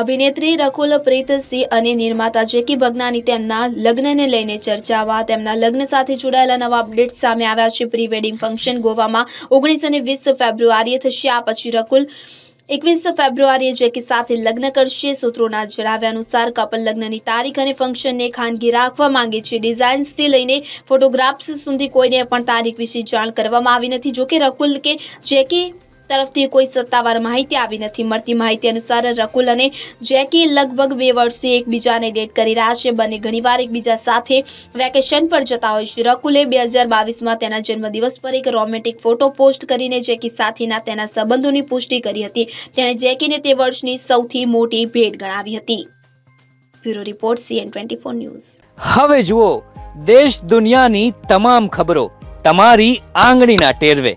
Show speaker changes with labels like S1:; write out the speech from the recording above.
S1: અભિનેત્રી રકુલ પ્રીત સિંહ અને નિર્માતા જેકી બગનાની તેમના લગ્નને લઈને ચર્ચાવા તેમના લગ્ન સાથે જોડાયેલા નવા અપડેટ સામે આવ્યા છે. પ્રી વેડિંગ ફંક્શન ગોવામાં ઓગણીસ અને વીસ ફેબ્રુઆરીએ થશે. આ પછી રકુલ એકવીસ ફેબ્રુઆરીએ જેકી સાથે લગ્ન કરશે. સૂત્રોના જણાવ્યા અનુસાર કપલ લગ્નની તારીખ અને ફંક્શનને ખાનગી રાખવા માંગે છે. ડિઝાઇન્સથી લઈને ફોટોગ્રાફ્સ સુધી કોઈને પણ તારીખ વિશે જાણ કરવામાં આવી નથી. જોકે રકુલ કે જેકી તરફથી કોઈ સત્તાવાર માહિતી આવી નથી મળતી. માહિતી અનુસાર રકુલ અને જેકી લગભગ બે વર્ષથી એકબીજાને ડેટ કરી રહ્યા છે. બંને ઘણીવાર એકબીજા સાથે વેકેશન પર જતા હોય છે. રકુલે બે હજાર બાવીસમાં તેના જન્મદિવસ પર એક રોમેન્ટિક ફોટો પોસ્ટ કરીને જેકી સાથેના તેના સંબંધોની પુષ્ટિ કરી હતી. તેણે જેકીને તે વર્ષની સૌથી મોટી ભેટ ગણાવી હતી. Bureau report, CN twenty four news.
S2: હવે જુઓ, દેશ દુનિયાની તમામ ખબરો તમારી આંગળીના ટેરવે.